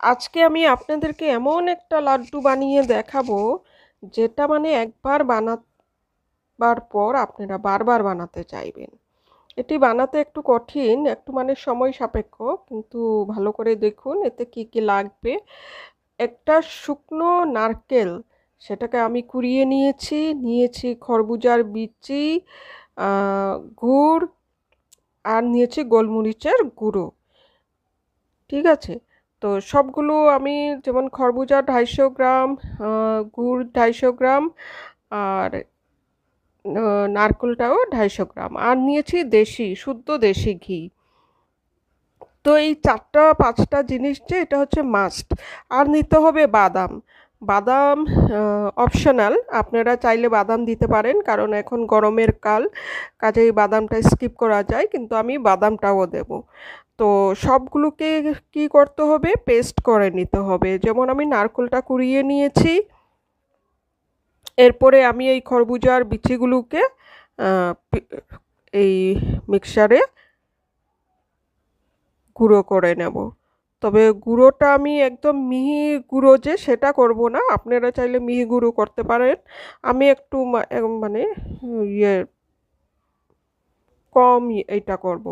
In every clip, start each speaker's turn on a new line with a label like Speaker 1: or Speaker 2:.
Speaker 1: আজকে আমি আপনাদেরকে এমন একটা লাড্ডু বানিয়ে দেখাবো, যেটা মানে একবার বানাবার পর আপনারা বারবার বানাতে চাইবেন। এটি বানাতে একটু কঠিন, একটু মানে সময় সাপেক্ষ, কিন্তু ভালো করে দেখুন এতে কি কি লাগবে। একটা শুকনো নারকেল, সেটাকে আমি কুড়িয়ে নিয়েছি নিয়েছি খরবুজার বিচি গুড়, আর নিয়েছি গোলমরিচের গুঁড়ো। ঠিক আছে? তো সবগুলো আমি যেমন খরবুজা ঢাইশো গ্রাম গুড় ঢাইশো গ্রাম আর নারকেলটাও ঢাইশো গ্রাম আর নিয়েছি দেশি, শুদ্ধ দেশি ঘি। তো এই চারটা, পাঁচটা জিনিস যে এটা হচ্ছে মাস্ট আর নিতে হবে বাদাম। বাদাম অপশনাল আপনারা চাইলে বাদাম দিতে পারেন, কারণ এখন গরমের কাল, কাজেই বাদামটা স্কিপ করা যায়, কিন্তু আমি বাদামটাও দেব। তো সবগুলোকে কি করতে হবে? পেস্ট করে নিতে হবে। যেমন আমি নারকেলটা কুড়িয়ে নিয়েছি। এরপরে আমি এই খরবুজার বিচিগুলোকে এই মিক্সারে গুঁড়ো করে নেব। তবে গুঁড়োটা আমি একদম মিহি গুঁড়ো যে সেটা করব না। আপনারা চাইলে মিহি গুঁড়ো করতে পারেন। আমি একটু মানে ইয়ে কম এটা করব।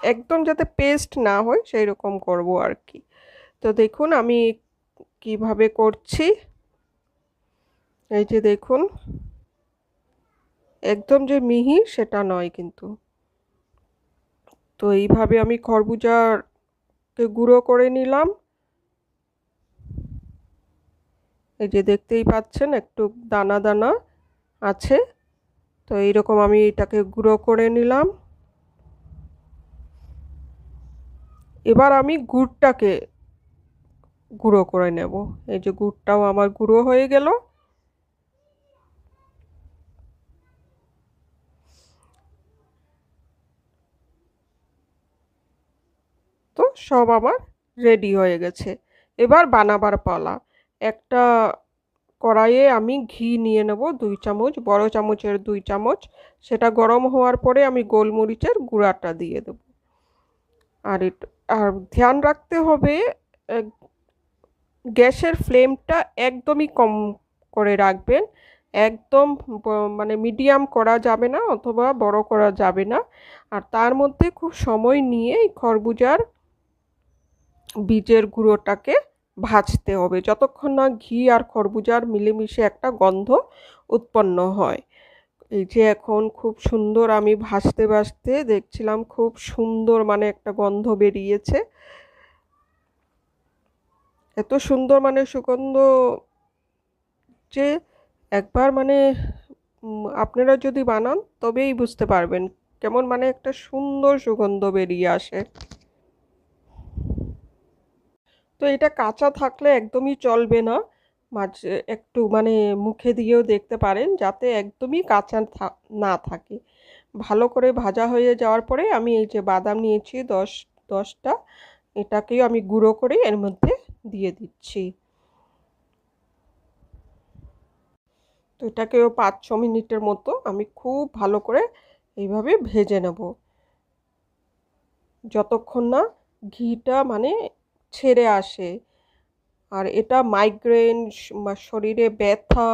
Speaker 1: একদম যাতে পেস্ট না হয় সেই রকম করব আর কি তো দেখুন, আমি কীভাবে করছি। এই যে দেখুন, একদম যে মিহি, সেটা নয় কিন্তু। তো এইভাবে আমি খরবুজাকে গুঁড়ো করে নিলাম। এই যে দেখতেই পাচ্ছেন, একটু দানা দানা আছে। তো এইরকম আমি এটাকে গুঁড়ো করে নিলাম। এবার আমি গুড়টাকে গুঁড়ো করে নেব। এই যে গুড়টাও আমার গুঁড়ো হয়ে গেল। তো সব আমার রেডি হয়ে গেছে। এবার বানাবার পালা। একটা কড়াইয়ে আমি ঘি নিয়ে নেব দুই চামচ, বড় চামচের দুই চামচ। সেটা গরম হওয়ার পরে আমি গোলমরিচের গুঁড়াটা দিয়ে দেব। আর আর ধ্যান রাখতে হবে গ্যাসের ফ্লেমটা একদমই কম করে রাখবেন। একদম মানে মিডিয়াম করা যাবে না, অথবা বড় করা যাবে না। আর তার মধ্যে খুব সময় নিয়ে এই খরবুজার বীজের গুঁড়োটাকে ভাজতে হবে। যতক্ষণ না ঘি আর খরবুজার মিলেমিশে একটা গন্ধ উৎপন্ন হয়। এই যে এখন খুব সুন্দর আমি ভাসতে ভাসতে দেখছিলাম খুব সুন্দর মানে একটা গন্ধ বেরিয়েছে। এত সুন্দর মানে সুগন্ধ যে একবার মানে আপনারা যদি বানান তবেই বুঝতে পারবেন কেমন মানে একটা সুন্দর সুগন্ধ বেরিয়ে আসে। তো এটা কাঁচা থাকলে একদমই চলবে না। মাঝে, একটু মানে মুখে দিয়েও দেখতে পারেন যাতে একদমই কাঁচা না থাকে। ভালো করে ভাজা হয়ে যাওয়ার পরে আমি এই যে বাদাম নিয়েছি দশ, দশটা এটাকেও আমি গুঁড়ো করে এর মধ্যে দিয়ে দিচ্ছি। তো এটাকেও পাঁচ, ছ মিনিটের মতো আমি খুব ভালো করে এইভাবে ভেজে নেব। যতক্ষণ না ঘিটা মানে ছেড়ে আসে। আর এটা মাইগ্রেন শরীরে ব্যথা,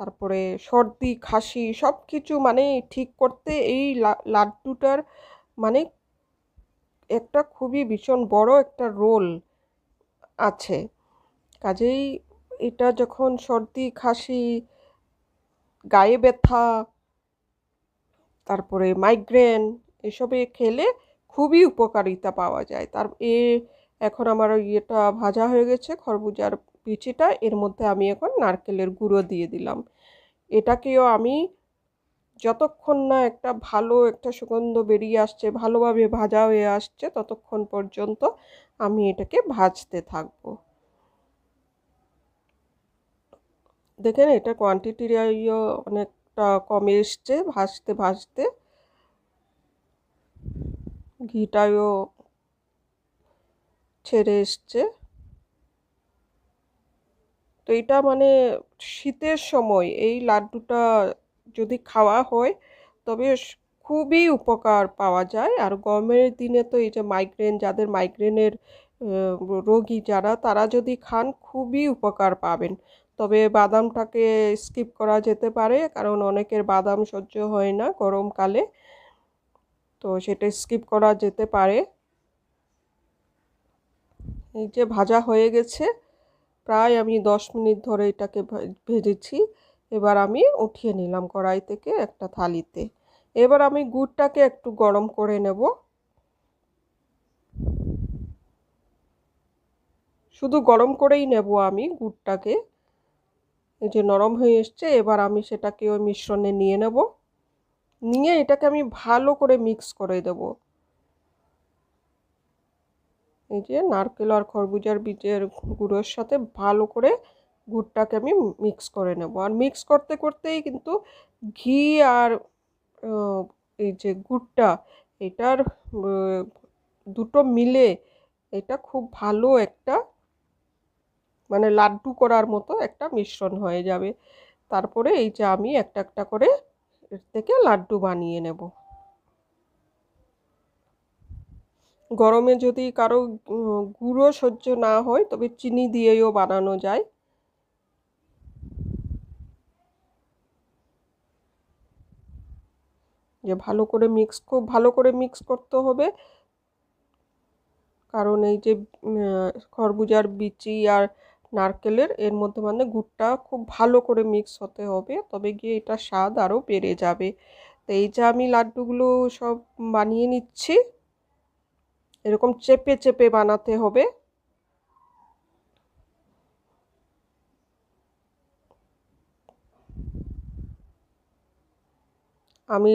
Speaker 1: তারপরে সর্দি, খাসি সব কিছু মানে ঠিক করতে এই লাড্ডুটার মানে একটা খুবই ভীষণ বড় একটা রোল আছে। কাজেই এটা যখন সর্দি, খাসি, গায়ে ব্যথা, তারপরে মাইগ্রেন এসবে খেলে খুবই উপকারিতা পাওয়া যায়। তার এ এখন আমার ইয়েটা ভাজা হয়ে গেছে, খরবুজার বিচিটা এর মধ্যে আমি এখন নারকেলের গুঁড়ো দিয়ে দিলাম। এটাকেও আমি যতক্ষণ না একটা ভালো একটা সুগন্ধ বেরিয়ে আসছে, ভালোভাবে ভাজা হয়ে আসছে, ততক্ষণ পর্যন্ত আমি এটাকে ভাজতে থাকব। দেখেন এটা কোয়ান্টিটির অনেকটা কমে এসছে, ভাজতে ভাজতে। ঘিটাও ছেড়ে এসছে। তো এটা মানে শীতের সময় এই লাড্ডুটা যদি খাওয়া হয়, তবে খুবই উপকার পাওয়া যায়। আর গরমের দিনে তো এই যে মাইগ্রেন যাদের মাইগ্রেনের রোগী যারা, তারা যদি খান, খুবই উপকার পাবেন। তবে বাদামটাকে স্কিপ করা যেতে পারে, কারণ অনেকের বাদাম সহ্য হয় না গরমকালে। তো সেটা স্কিপ করা যেতে পারে। এই যে ভাজা হয়ে গেছে, প্রায় আমি দশ মিনিট ধরে এটাকে ভেজেছি। এবার আমি উঠিয়ে নিলাম কড়াই থেকে একটা থালিতে। এবার আমি গুড়টাকে একটু গরম করে নেব। শুধু গরম করেই নেব আমি গুড়টাকে। এই যে নরম হয়ে এসছে, এবার আমি সেটাকে ওই মিশ্রণে নিয়ে নেব। নিয়ে এটাকে আমি ভালো করে মিক্স করে দেব। এই যে নারকেল আর খরবুজার বীজের গুঁড়োর সাথে ভালো করে গুড়টাকে আমি মিক্স করে নেব। আর মিক্স করতে করতেই কিন্তু ঘি আর এই যে গুড়টা, এটার দুটো মিলে এটা খুব ভালো একটা মানে লাড্ডু করার মতো একটা মিশ্রণ হয়ে যাবে। তারপরে এই যে আমি একটা একটা করে এর থেকে লাড্ডু বানিয়ে নেব। গরমে যদি কারও গুঁড়ো সহ্য না হয়, তবে চিনি দিয়েও বানানো যায়। যে ভালো করে মিক্স খুব ভালো করে মিক্স করতে হবে। কারণ এই যে খরবুজার বিচি আর নারকেলের, এর মধ্যে মানে গুড়টা খুব ভালো করে মিক্স হতে হবে, তবে গিয়ে এটা স্বাদ আরও বেড়ে যাবে। তো এই যে আমি লাড্ডুগুলো সব বানিয়ে নিচ্ছি। এরকম চেপে চেপে বানাতে হবে। আমি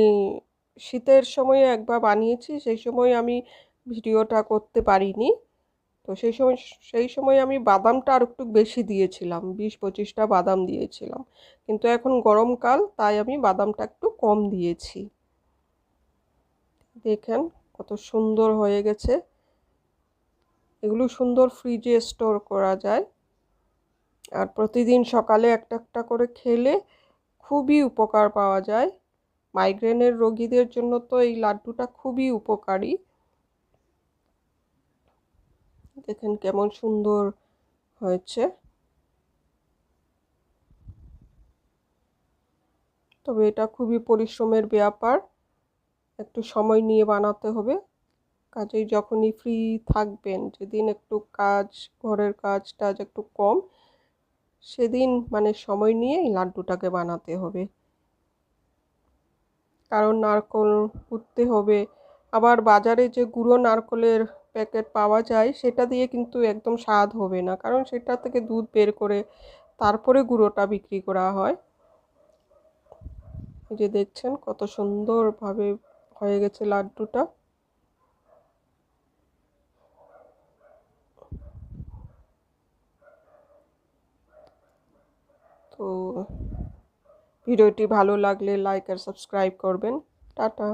Speaker 1: শীতের সময় একবার বানিয়েছি, সেই সময় আমি ভিডিওটা করতে পারিনি। তো সেই সময় সেই সময় আমি বাদামটা আর একটু বেশি দিয়েছিলাম, বিশ পঁচিশটা বাদাম দিয়েছিলাম। কিন্তু এখন গরমকাল তাই আমি বাদামটা একটু কম দিয়েছি। দেখেন কত সুন্দর হয়ে গেছে। এগুলো সুন্দর ফ্রিজে স্টোর করা যায়। আর প্রতিদিন সকালে একটা একটা করে খেলে খুবই উপকার পাওয়া যায়। মাইগ্রেনের রোগীদের জন্য তো এই লাড্ডুটা খুবই উপকারী। দেখেন কেমন সুন্দর হয়েছে। তবে এটা খুবই পরিশ্রমের ব্যাপার। একটু সময় নিয়ে বানাতে হবে। কাজেই যখনই ফ্রি থাকবেন, যেদিন একটু কাজ, ঘরের কাজ টাজ একটু কম, সেদিন মানে সময় নিয়ে এই লাড্ডুটাকে বানাতে হবে। কারণ নারকল কুটতে হবে। আবার বাজারে যে গুঁড়ো নারকলের প্যাকেট পাওয়া যায়, সেটা দিয়ে কিন্তু একদম স্বাদ হবে না। কারণ সেটা থেকে দুধ বের করে তারপরে গুঁড়োটা বিক্রি করা হয়। যে দেখছেন কত সুন্দরভাবে হয়ে গেছে লাড্ডুটা। তো ভিডিওটি ভালো লাগলে লাইক আর সাবস্ক্রাইব করবেন। টাটা।